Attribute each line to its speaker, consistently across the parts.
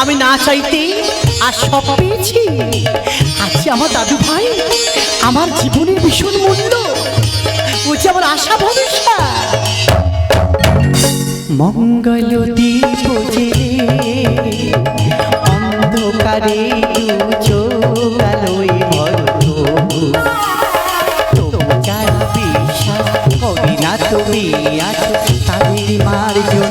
Speaker 1: আমি না চাইতে আর সব পেয়েছি। আজকে আমার দাদু ভাই, আমার জীবনের ভীষণ মূল্য। বলছে আমার আশা ভরসা মঙ্গল দীপ জেলে অন্ধকারে তুমি আছো তাদের করো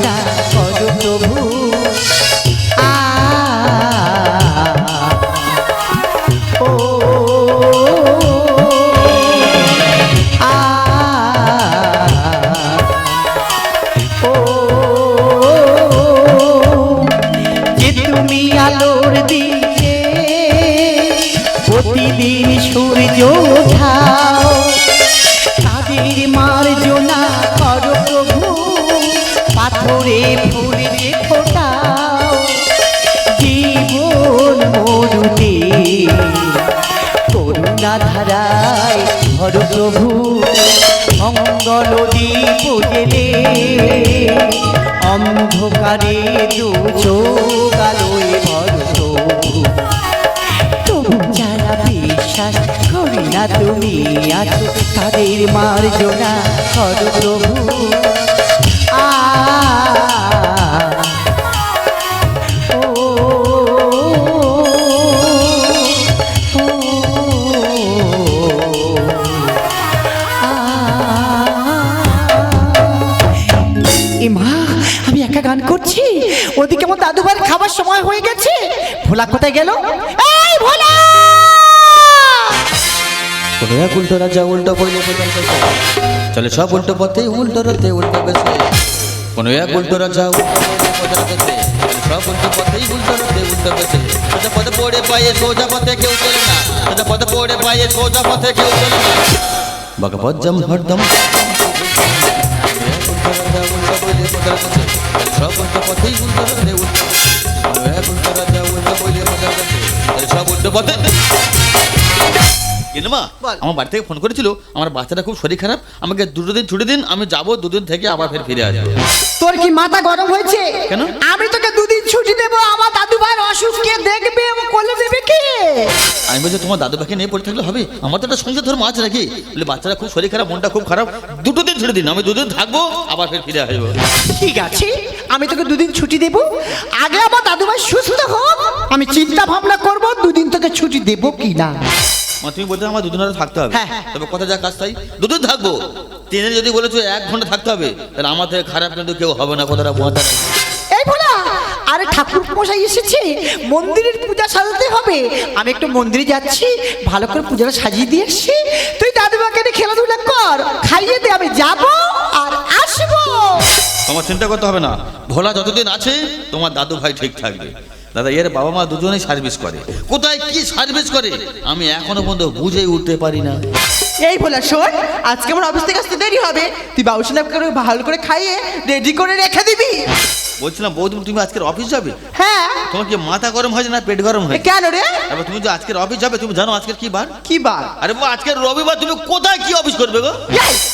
Speaker 1: উঠাও তাদের মার্জনা করো প্রভু, পাথরে ফুলে ফোটাও। জীবন মরুতে করুণা ধারায় ধর প্রভু, মঙ্গল দীপ জেলে অন্ধকারে দু চোখ আলোয় ভর বিশ্বাস করি না তুমি আছো তাদের মার্জনা কর প্রভু আমি একা গান করছি ওদিকে আমার দাদু ভাইয়ের খাবার সময় হয়ে গেছে ভোলা কোথায় গেল এই ভোলা
Speaker 2: কোনো এক উল্টো রাজা উল্টো পড়লে? চলে সব উল্টো পথে, উল্টো রথে উল্টো বেশে কোনো এক উল্টো রাজা উল্টো পড়লে? চলে সব উল্টো পথেই উল্টো রথে উল্টো বেশে সোজা পথে পড়ে পায়ে সোজা পথে কেউ চলে না। সোজা পথে পড়ে পায়ে সোজা পথে কেউ চলে না। বাঘা পজ্জম হরদম সব উল্টো পথেই উল্টো রথে উল্টো। কোনো এক উল্টো রাজা উল্টো পড়লে সব উল্টো পথে। মা আমার বাড়ি থেকে ফোন করেছিল আমার বাচ্চাটা খুব শরীর খারাপ আমাকে দুটো দিন ছুটি দিন আমি যাব দুদিন থেকে আবার ফের ফিরে আসব।
Speaker 1: তোর কি মাথা গরম হয়েছে?
Speaker 2: কেন?
Speaker 1: আমি তোকে দুদিন ছুটি দেব আমার দাদু ভাইয়ের অসুখ কে দেখবে ও কোলে দেবে কে?
Speaker 2: আমি বলছি তোমার দাদু ভাইকে নিয়ে পড়ে থাকলে হবে? আমার তো একটা সংসার ধর্ম আছে নাকি? বলে বাচ্চারা খুব শরীর খারাপ মনটা খুব খারাপ দুটো দিন ছুটি দিন আমি দুদিন থাকব আবার ফের ফিরে আসব।
Speaker 1: ঠিক আছে আমি তোকে দুদিন ছুটি দেব। আগে আমার দাদু ভাই সুস্থ হোক আমি চিন্তা ভাবনা করব দুদিন তোকে ছুটি দেব কি না
Speaker 2: মা তুমি বলতে আমার দুদিন থাকতে হবে।
Speaker 1: হ্যাঁ, হ্যাঁ।
Speaker 2: তবে কথা যা কাজ তাই? দুদিন থাকব। ট্রেনে যদি বলেছ এক ঘণ্টা থাকতে হবে তাহলে আমার থেকে খারাপ কিন্তু কেউ হবে না কথাটা বোঝাতে
Speaker 1: এই ভোলা আরে ঠাকুর মশাই এসেছে মন্দিরের পূজা সাজাতে হবে। আমি একটু মন্দিরে যাচ্ছি ভালো করে পূজাটা সাজিয়ে দিয়ে এসছি তুই দাদুমাকে নিয়ে খেলাধুলা কর খাইয়ে দে আমি যাব আর আসব।
Speaker 2: তোমার চিন্তা করতে হবে না। ভোলা যতদিন আছে তোমার দাদু ভাই ঠিক থাকবে। দাদা এর বাবা মা দুজনেই সার্ভিস করে। কোথায় কি সার্ভিস করে? আমি এখনও পর্যন্ত বুঝে উঠতে পারি না।
Speaker 3: এই বলে শোন আজকে আমার অফিস থেকে আসতে দেরি হবে। তুই বাবুসিনাকে ভালো করে খাইয়ে রেডি করে রেখে দিবি।
Speaker 2: বলছিলাম বৌদি তুমি আজকের অফিস যাবে?
Speaker 3: হ্যাঁ।
Speaker 2: তোমার কি মাথা গরম হয়েছে না পেট গরম
Speaker 3: এ,
Speaker 2: হয়েছে?
Speaker 3: কেন রে?
Speaker 2: তুমি যে আজকের অফিস যাবে তুমি জানো আজকের কি বার?
Speaker 3: কি বার?
Speaker 2: আরে বাবা আজকের রবিবার তুমি কোথায় কি অফিস করবে গো?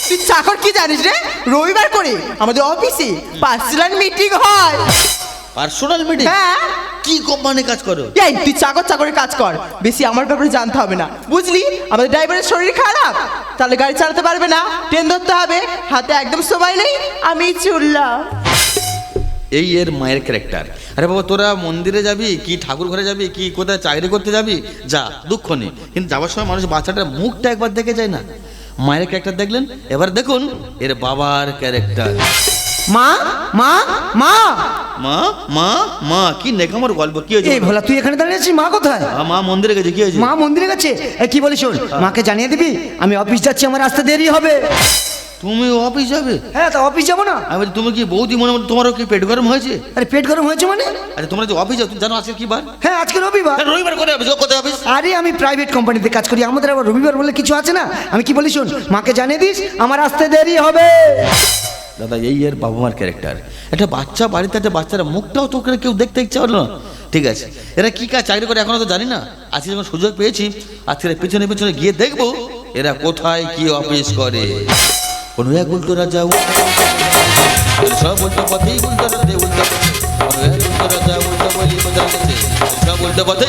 Speaker 3: তুই চাকর কি জানিস রে? রবিবার করে আমাদের অফিসে পার্সোনাল মিটিং হয়।
Speaker 2: পার্সোনাল মিটিং
Speaker 3: হ্যাঁ?
Speaker 2: কি কোম্পানি কাজ করো?
Speaker 3: এই তুই চাকর চাকরের কাজ কর। বেশি আমার ব্যাপারে জানতে হবে না। বুঝলি? আমাদের ড্রাইভারের শরীর খারাপ। তাহলে গাড়ি চালাতে পারবে না। ট্রেন ধরতে হবে। হাতে একদম সময় নেই। আমি চললাম।
Speaker 2: এই এর মায়ের ক্যারেক্টার আরে বাবা তোরা মন্দিরে যাবি? কি ঠাকুর ঘরে যাবি? কি কোথায় চাকরি করতে যাবি? যা দুঃখ নেই। কিন্তু যাওয়ার সময় মানুষ বাচ্চাটার মুখটা একবার দেখে যায় না। মায়ের ক্যারেক্টার দেখলেন? এবার দেখুন এর বাবার ক্যারেক্টার
Speaker 1: মা মা মা।
Speaker 2: মা মা মা কি নেকামর গল্প কি হয়েছে?
Speaker 1: এই ভোলা তুই এখানে দাঁড়িয়ে আছিস? মা কোথায়?
Speaker 2: মা মন্দিরে গেছে কি হয়েছে?
Speaker 1: মা মন্দিরে গেছে? কি বলিস শোন মাকে জানিয়ে দিবি আমি অফিস যাচ্ছি আমার আসতে দেরি হবে।
Speaker 2: তুমি অফিস যাবে?
Speaker 1: হ্যাঁ তো অফিস যাব না।
Speaker 2: আমি তুমি কি বৌদি মনে মনে তোমারও কি পেট গরম হয়েছে?
Speaker 1: আরে পেট গরম হয়েছে মানে?
Speaker 2: আরে তোমরা যে অফিস যাও তুমি জানো আজকে কি বার?
Speaker 1: হ্যাঁ আজকে রবিবার।
Speaker 2: হ্যাঁ, রবিবার করে অফিস কোথায় অফিস
Speaker 1: আরে আমি প্রাইভেট কোম্পানিতে কাজ করি আমাদের আবার রবিবার বলে কিছু আছে না? আমি কি বলি শোন মাকে জানিয়ে দিস আমার আসতে দেরি হবে।
Speaker 2: দাদা, এই এর বাবা মার ক্যারেক্টার একটা বাচ্চা বাড়িতে একটা বাচ্চারা মুখটাও তো কেউ দেখতে ইচ্ছা হলো না। ঠিক আছে, এরা কি কাজ, চাকরি করে এখনও তো জানি না। আজকে যখন সুযোগ পেয়েছি, আজকে পেছনে পেছনে গিয়ে দেখব এরা কোথায় কি অফিস করে। কোনো এক উল্টো রাজা সব উল্টো উল্টো রাজা উল্টো এক উল্টো রাজা উল্টো উল্টো পথে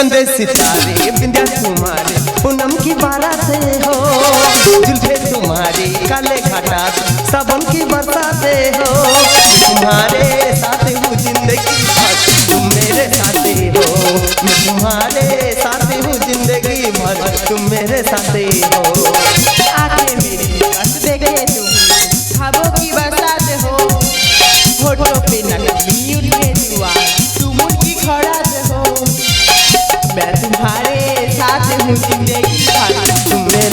Speaker 4: चंदे सितारे, बिंदिया तुम्हारे पूनम की बाराते हो जुल्फे तुम्हारे, काले घाटा, सबन की बरसाते हो, तुम्हारे साथ हूँ ज़िंदगी भर, तुम मेरे साथी हो, मैं तुम्हारे साथ हूँ ज़िंदगी भर, तुम मेरे साथी हो।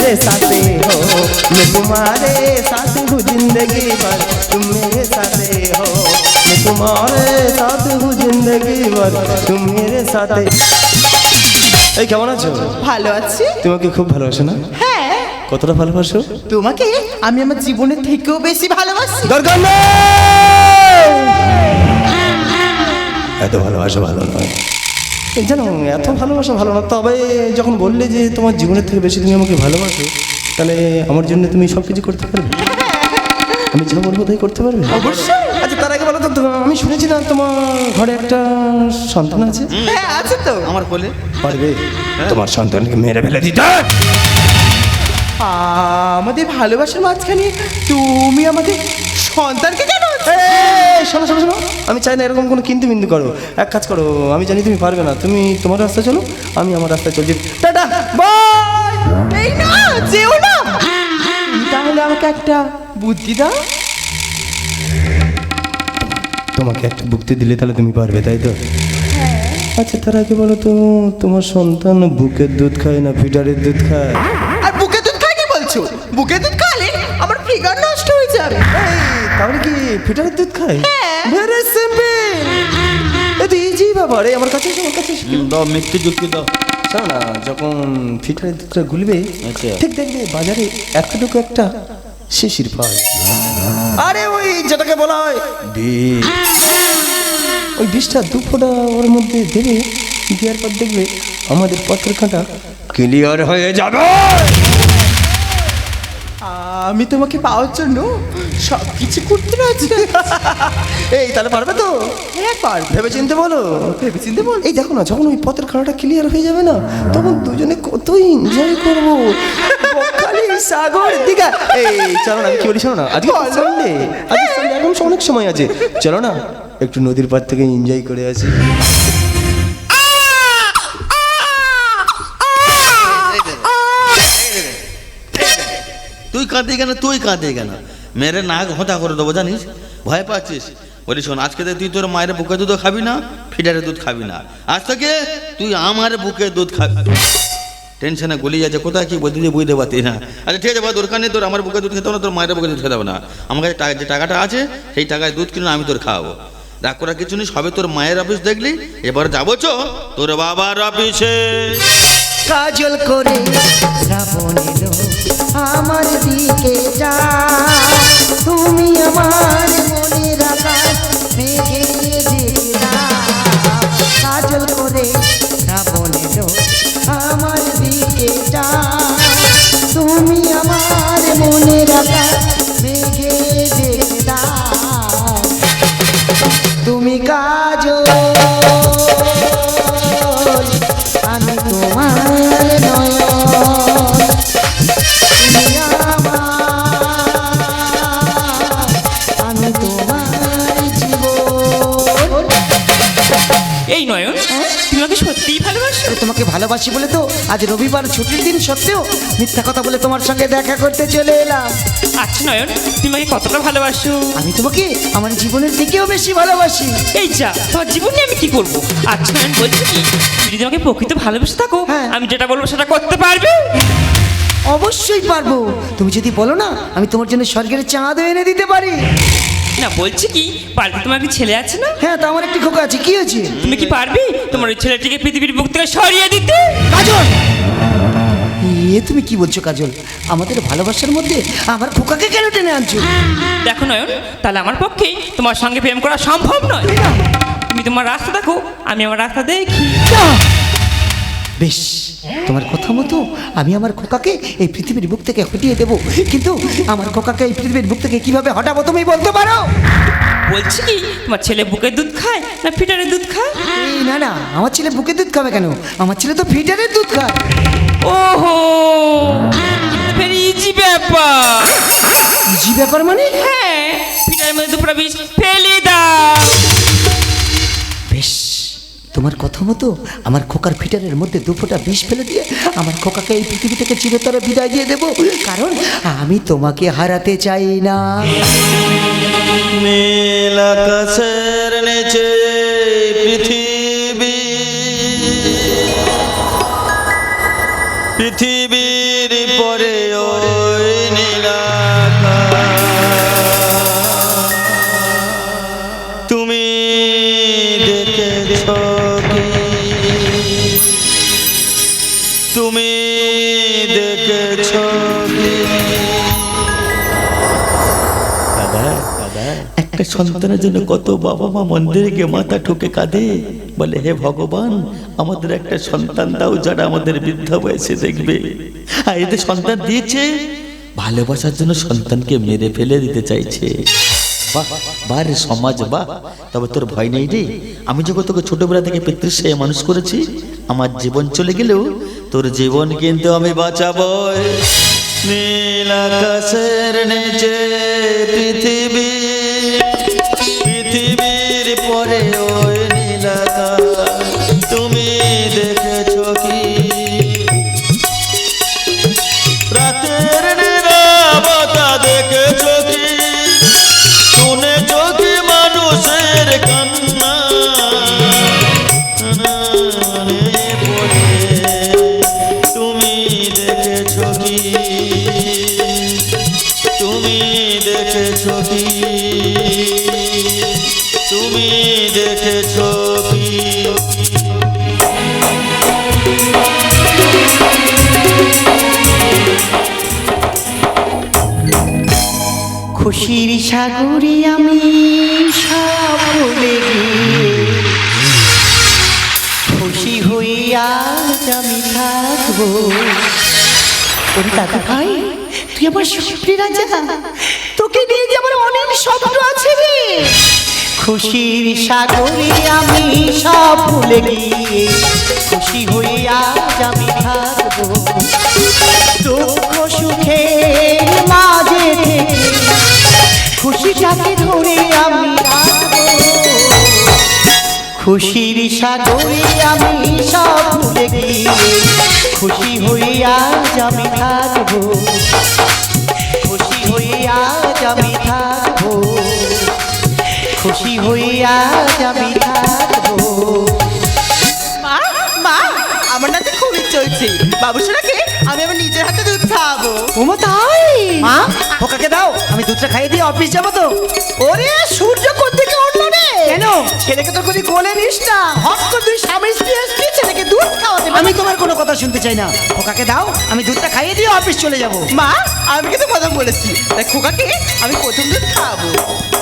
Speaker 3: मेरे साथे हो
Speaker 4: मैं तुम्हारे साथ हूँ जिंदगी भर तुम मेरे साथे हो मैं तुम्हारे साथ हूँ जिंदगी भर तुम मेरे साथे এই কেমন আছো
Speaker 3: ভালো আছি
Speaker 4: তোমাকে খুব ভালোবাসো না
Speaker 3: হ্যাঁ
Speaker 4: কতটা ভালোবাসো
Speaker 3: তোমাকে আমি আমার জীবনের থেকেও বেশি ভালোবাসি
Speaker 4: দরকার নেই এত ভালোবাসা ভালো নয় এই জানো এত ভালোবাসা ভালো না। তবে যখন বললে যে তোমার জীবনের থেকে বেশি তুমি আমাকে ভালোবাসো তাহলে আমার জন্য তুমি সব কিছু করতে পারবে। আমি যা বলব তাই করতে পারবে?
Speaker 3: অবশ্যই।
Speaker 4: আচ্ছা তার আগে বলো তো আমি শুনেছি না তোমার ঘরে একটা সন্তান আছে?
Speaker 3: হ্যাঁ আছে তো।
Speaker 2: আমার কোলে?
Speaker 4: পারবে? তোমার সন্তানকে মেরে ফেলে দিতে।
Speaker 3: আমাদের ভালোবাসার মাঝখানে তুমি আমাদের সন্তানকে কেন
Speaker 4: শোনো শোনো শোনো। আমি চাই না এরকম কোনো কিন্তু বিন্দু করো। এক কাজ করো আমি জানি তুমি পারবে না। তুমি তোমার রাস্তা চলো আমি আমার রাস্তায় চলছি। Tata bye!
Speaker 3: এই না যেও না। তাহলে আমাকে একটা বুদ্ধি দাও।
Speaker 4: তোমাকে একটা বুকতে দিলে তাহলে তুমি পারবে তাই তো? আচ্ছা তার আগে বলো তো তোমার সন্তান বুকের দুধ খায় না ফিটারের দুধ খায়?
Speaker 3: আর বুকের দুধ খাই কি বলছো? বুকের দুধ খালে আমার ফিগার নষ্ট হয়ে যাবে।
Speaker 4: এই, তাহলে কি ফিটারের দুধ খাই? ভেরি সিম্পল এই তো ইজি ব্যাপার আমার কাছে আমার কাছে।
Speaker 2: দাও মিষ্টি যুক্তি দাও।
Speaker 4: শোনো না যখন ফিটারের দুধটা গুলবে
Speaker 2: আচ্ছা।
Speaker 4: ঠিক দেখবে বাজারে এতটুকু একটা শিশির পায়। আরে ওই যেটাকে বলা হয় বিষ ওই বিষটা দু ফোঁটা ওর মধ্যে দেবে দেওয়ার পর দেখবে আমাদের পথের কাঁটা ক্লিয়ার হয়ে যাবে।
Speaker 3: আমি তোমাকে পাওয়ার জন্য সব কিছু করতে রাজি
Speaker 4: এই তাহলে পারবে তো?
Speaker 3: হ্যাঁ পার
Speaker 4: ভেবে চিনতে বলো।
Speaker 3: ভেবে চিনতে বল।
Speaker 4: এই দেখো না যখন ওই পথের খানাটা ক্লিয়ার হয়ে যাবে না তখন দুজনে কত এনজয় করব। সাগর দিঘা। এই চলো না আমি কি বলি শোনো না? আজকে সানডে আজকে সানডে এখন অনেক সময় আছে। চলো না একটু নদীর পাড় থেকে এনজয় করে আসি।
Speaker 2: তুই কাঁদে কেন? তুই কাঁদে কেন? মেরে নাক হতা করে দেবো, জানিস? ভয় পাচ্ছিস? বলি, শোন, আজকে তুই তোর মায়ের বুকে দুধ খাবি না, ফিডারে দুধ খাবি না। আজ থেকে তুই আমার বুকে দুধ খাবি। টেনশনে গলি যাচ্ছে, কোথায় কি বলতে বুঝতে পারতি না। আচ্ছা ঠিক আছে দরকার নেই তোর আমার বুকে দুধ খেতে না, তোর মায়ের বুকে দুধ খেতে না। আমার কাছে যে টাকাটা আছে, সেই টাকায় দুধ কিনে আমি তোর খাওয়াবো। রাগ করার কিছু নেই, সবে তোর মায়ের অফিস দেখলি, এবার যাব চো, তোর বাবার অফিসে।
Speaker 5: কাজল করে শ্রাবণ আমার দিকে যা। তুমি আমার মনে আজ রবিবার ছুটির দিন সত্ত্বেও মিথ্যা কথা বলে তোমার সঙ্গে দেখা করতে চলে এলাম।
Speaker 6: আচ্ছা নয়ন তুমি আমাকে কতটা ভালোবাসো?
Speaker 5: আমি তোমাকে আমার জীবনের থেকেও বেশি ভালোবাসি।
Speaker 6: এই যা তোমার জীবন নিয়ে আমি কি করব? আচ্ছা নয়ন বলছি কি তুমি যদি আমাকে প্রকৃত ভালোবেসে থাকো
Speaker 5: হ্যাঁ।
Speaker 6: আমি যেটা বলব সেটা করতে পারবে?
Speaker 5: অবশ্যই পারব। তুমি যদি বলো না আমি তোমার জন্য স্বর্গের চাঁদ এনে দিতে পারি।
Speaker 6: না বলছি কি বাড়িতে তোমার একটি ছেলে আছে না?
Speaker 5: হ্যাঁ তা আমার একটি খোকা আছে। কি হয়েছে?
Speaker 6: তুমি কি পারবে? তোমার ওই ছেলেটিকে পৃথিবীর বুক থেকে সরিয়ে দিতে?
Speaker 5: কাজল! এ তুমি কি বলছো কাজল? আমাদের ভালোবাসার মধ্যে আমার খোকাকে কেন টেনে আনছো?
Speaker 6: দেখো নয়ন তাহলে আমার পক্ষে তোমার সঙ্গে প্রেম করা সম্ভব নয়। তুমি তোমার রাস্তা দেখো আমি আমার রাস্তা দেখি।
Speaker 5: বেশ তোমার কথা মতো আমি আমার খোকাকে এই পৃথিবীর বুক থেকে হটিয়ে দেবো। কিন্তু আমার খোকাকে এই পৃথিবীর বুক থেকে কীভাবে হটাবো তুমি বলতে পারো?
Speaker 6: বলছি কি তোমার ছেলে বুকের দুধ খায় না ফিটারের দুধ খায়?
Speaker 5: না না আমার ছেলে বুকে দুধ খাবে কেন? আমার ছেলে তো ফিটারের দুধ খায়।
Speaker 6: ওহো ভেরি ইজি ব্যাপার।
Speaker 5: জি ব্যাপার মানে?
Speaker 6: হ্যাঁ ফিটারের মধ্যে দুপুরা বিষ ফেলে দাও।
Speaker 5: বেশ তোমার কথা মতো আমার খোকার ফিটারের মধ্যে দু ফোঁটা বিষ ফেলে দিয়ে আমার খোকাকে এই পৃথিবী থেকে চিরতরে বিদায় দিয়ে দেবো। কারণ আমি তোমাকে হারাতে চাই না।
Speaker 2: নীল আকাশের নিচে পৃথিবী পৃথিবীর একটা সন্তানের জন্য কত বাবা মা মন্দিরে গিয়ে মাথা ঠুকে কাঁদে? বলে, হে ভগবান, আমাদের একটা সন্তান দাও যারা আমাদের বৃদ্ধ বয়সে দেখবে। আর এদের সন্তান দিয়েছে, ভালোবাসার জন্য সন্তানকে মেরে ফেলে দিতে চাইছে। বাহ বারে সমাজ, বাহ। তবে তোর ভয় নেই রে। আমি যখন তোকে ছোটবেলা থেকে পিতৃশ্বায় মানুষ করেছি, আমার জীবন চলে গেলেও তোর জীবন কিন্তু আমি বাঁচাবো নীল আকাশের নিচে পৃথিবী তুমি দেখেছ কি?
Speaker 5: তোকে নিয়ে যে অনেক স্বপ্ন আছে রে। খুশির সাগরে আমি সব ভুলে গিয়ে খুশি হইয়া আমি থাকব। দুঃখ সুখে মাঝে থেকে খুশিটাকে ধরে আমি খুশির সাগরে আমি সব ভুলে গিয়ে খুশি হইয়া আমি থাকব। খুশি হইয়া আমি থাকব। খুশি হইয়া আমি থাকব।
Speaker 3: মা মা আমার না তো খুবই চলছে বাবুসোনাকে আমি আমার নিজের হাতে দুধ খাওয়াবো।
Speaker 5: ওমা তাই? মা ওকাকে দাও আমি দুধটা খাইয়ে দিয়ে অফিস যাব তো। ওরে সূর্য কেন ছেলেকে তো কোনো কোলে নিস না। হট করে তুই স্বামী স্ত্রী আসছি ছেলেকে দুধ খাওয়াতে আমি তোমার কোনো কথা শুনতে চাই না। ওকাকে দাও আমি দুধটা খাইয়ে দিয়ে অফিস চলে যাব।
Speaker 3: মা আমি কিন্তু কথা বলেছি। তাই খোকাকে আমি প্রথম দুধ খাওয়াবো।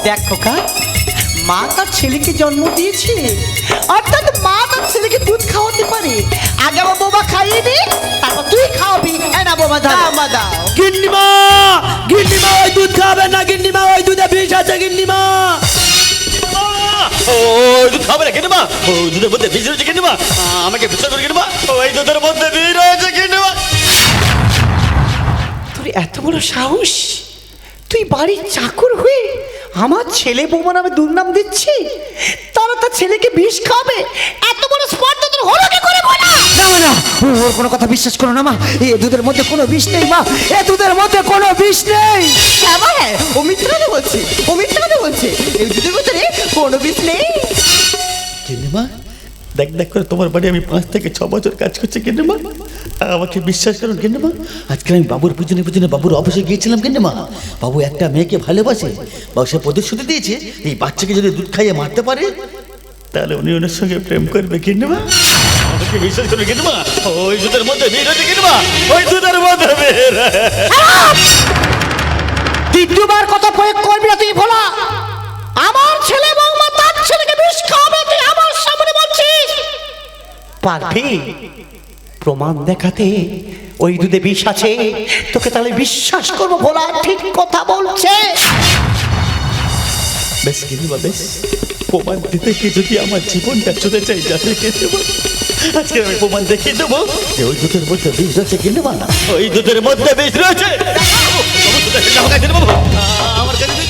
Speaker 5: দেখ খোকা মা তার ছেলেকে জন্ম দিয়েছে। অর্থাৎ মা তার ছেলেকে দুধ খাওয়াতে পারে। আগে আমার বোমা খাইয়ে দে তারপর তুই খাওয়াবি। না বোমা দাও।
Speaker 3: মা দাও।
Speaker 2: গিন্নিমা গিন্নিমা ওই দুধ খাবে না গিন্নিমা ওই দুধে বিষ আছে গিন্নিমা।
Speaker 5: তোর এত বড় সাহস? তুই বাড়ির চাকর হয়ে আমার ছেলে বৌমা নামে দুর্নাম দিচ্ছি তারা তার ছেলেকে বিষ খাবে এত বড় স্পর্ধা না না ওর কোনো কথা বিশ্বাস করো না মা। এ দুধের মধ্যে কোনো বিষ নেই মা। এ দুধের মধ্যে কোনো বিষ নেই।
Speaker 3: হ্যাঁ মা হ্যাঁ ও মিথ্যা কথা বলছে ও মিথ্যা কথা বলছে। এই দুধের ভিতরে কোনো বিষ নেই।
Speaker 2: গিন্নিমা দেখ দেখ করে তোমার বাড়ি আমি পাঁচ থেকে ছ বছর কাজ করছি গিন্নিমা আমাকে বিশ্বাস করুন গিন্নিমা আজকে আমি বাবুর পিছনে পিছনে বাবুর অফিসে গিয়েছিলাম গিন্নিমা বাবু একটা মেয়েকে ভালোবাসে। বাবু সে প্রতিশ্রুতি দিয়েছে এই বাচ্চাকে যদি দুধ খাইয়ে মারতে পারে তাহলে উনি ওনার সঙ্গে প্রেম করবে গিন্নিমা ওই মধ্যে মা ওই মধ্যে
Speaker 5: দ্বিতীয়বার কথা প্রয়োগ করবি না তুই ভোলা। আমার ছেলে বৌমা তার ছেলেকে বিষ খাওয়াবে তুই আমার সামনে বলছিস। পারবি? প্রমাণ দেখাতে ওই দুধে বিষ আছে। তোকে তাহলে বিশ্বাস করব ভোলা। ঠিক কথা বলছে।
Speaker 2: বেশ কিন্তু বেশ। প্রমাণ দিতে কি যদি আমার জীবনটা চলে চাই যাতে দেবো আজকে আমি প্রমাণ দেখিয়ে দেবো। যে ওই দুধের মধ্যে বিষ রয়েছে কিন্তু মা ওই দুধের মধ্যে বিষ রয়েছে। আমার কাছে।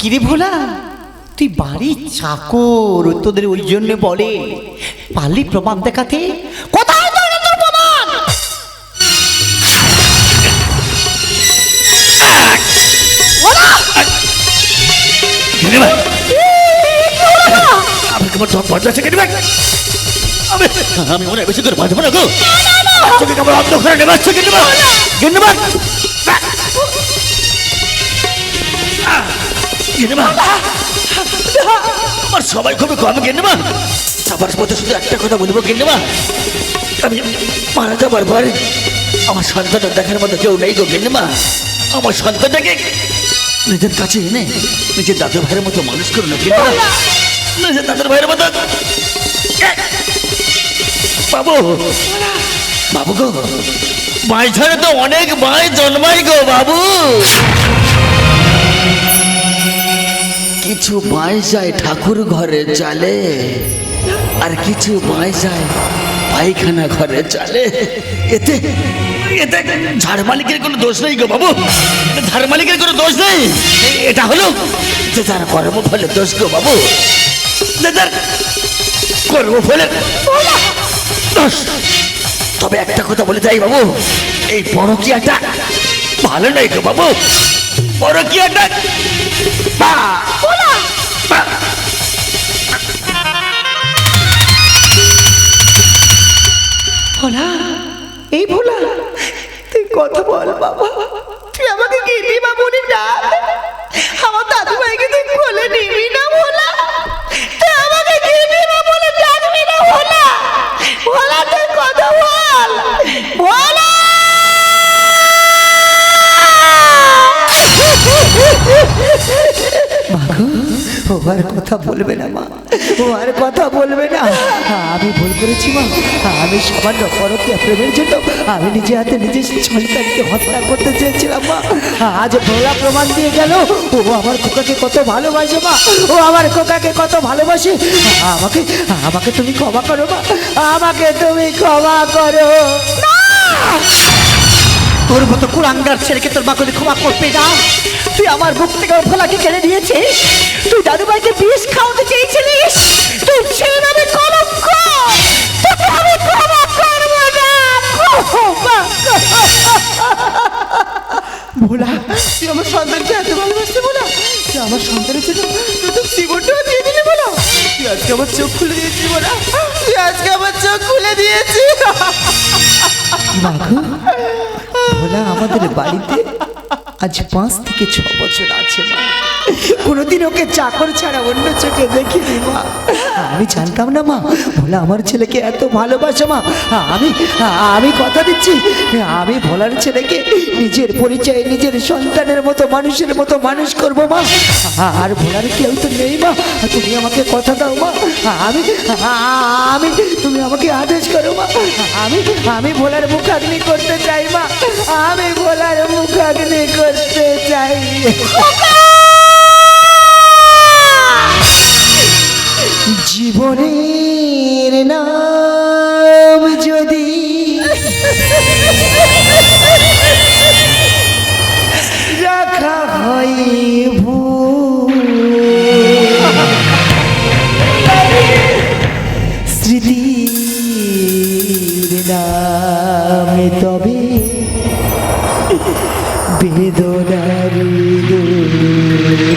Speaker 5: কিরে ভোলা তুই বাড়ির চাকর তোদের ওই জন্য বলে পারলি প্রমাণ দেখাতে?
Speaker 2: আমি তোমার সব আমি আমি মনে বেশি করে বাঁচবো না গো। তোকে কেমন অন্ধ করে নেবে। আসছে কিন্তু কিন্তু আমার সবাই খুবই কম গেন্ডমা সবার মধ্যে শুধু একটা কথা বলব গেন্ডমা আমি মারা যাবার পরে আমার সন্তানের দেখার মতো কেউ নেই গো গেন্ডমা আমার সন্তানটাকে নিজের কাছে এনে নিজের দাদু ভাইয়ের মতো মানুষ করো না গেন্ডমা নিজের দাদুর ভাইয়ের মতো। বাবু বাবু গো মাই ছাড়া তো অনেক মাই জন্মাই গো, বাবু। কিছু মাই যায় ঠাকুর ঘরে চালে, আর কিছু মাই যায় পায়খানা ঘরে চালে। এতে এতে ঝাড় মালিকের কোনো দোষ নেই গো বাবু। ঝাড় মালিকের কোনো দোষ নেই। এটা হলো যে তার কর্মফলে দোষ গো বাবু। যে তার কর্মফলে দোষ। তবে একটা কথা বলে যাই বাবু এই পরকিয়াটা ভালো নয় গো বাবু। পরকিয়াটা বা
Speaker 5: কথা বল বাবা। তুই আমাকে গিনি বা বলি আমার দাদু ভাইকে তুই কোলে নিবি না ভোলা। তুই আমাকে গিনি বা বলে ডাকবি না তুই কথা বল। ও কথা বলবে না মা। ও আর কথা বলবে না। আমি ভুল করেছি মা। আমি সামান্য পরকীয়া প্রেমের জন্য আমি নিজে হাতে নিজের সন্তানকে হত্যা করতে চেয়েছিলাম মা। আজ ভোলা প্রমাণ দিয়ে গেল। ও আমার খোকাকে কত ভালোবাসে মা। ও আমার খোকাকে কত ভালোবাসে। আমাকে আমাকে তুমি ক্ষমা করো মা। আমাকে তুমি ক্ষমা করো। না! তোর মতো কুরাঙ্গার ছেলেকে তোর মা করে ক্ষমা করবে না? তুই আমার বুক থেকে ফলাকে কেড়ে নিয়েছিস। তুই দাদুভাইকে বিষ খাওয়াতে চেয়েছিলিস। তুই ছেলে নামে কলঙ্ক। তোকে আমি ক্ষমা করব না। ভোলা, তুই আমার সন্তানকে এত ভালোবাসতে বলা তুই আমার সন্তানের জন্য প্রথম জীবনটাও দিয়ে দিলি বলা তুই আজকে আমার চোখ খুলে দিয়েছিস বলা তুই আজকে আমার চোখ খুলে দিয়েছিস। ভোলা আমাদের বাড়িতে? আজ পাঁচ থেকে ছ বছর আছে, মা। কোনোদিন ওকে চাকর ছাড়া অন্য চোখে দেখিনি, মা। আমি জানতাম না, মা। ভোলা, আমার ছেলেকে এত ভালোবাসে, মা। আমি আমি কথা দিচ্ছি। আমি ভোলার ছেলেকে নিজের পরিচয়ে নিজের সন্তানের মতো, মানুষের মতো মানুষ করব, মা। আর ভোলার কেউ তো নেই, মা। তুমি আমাকে কথা দাও, মা। আমি আমি তুমি আমাকে আদেশ করো মা। আমি আমি ভোলার মুখাগ্নি করতে চাই মা। আমি ভোলার মুখাগ্নি করতে চাই। জীবনের নাম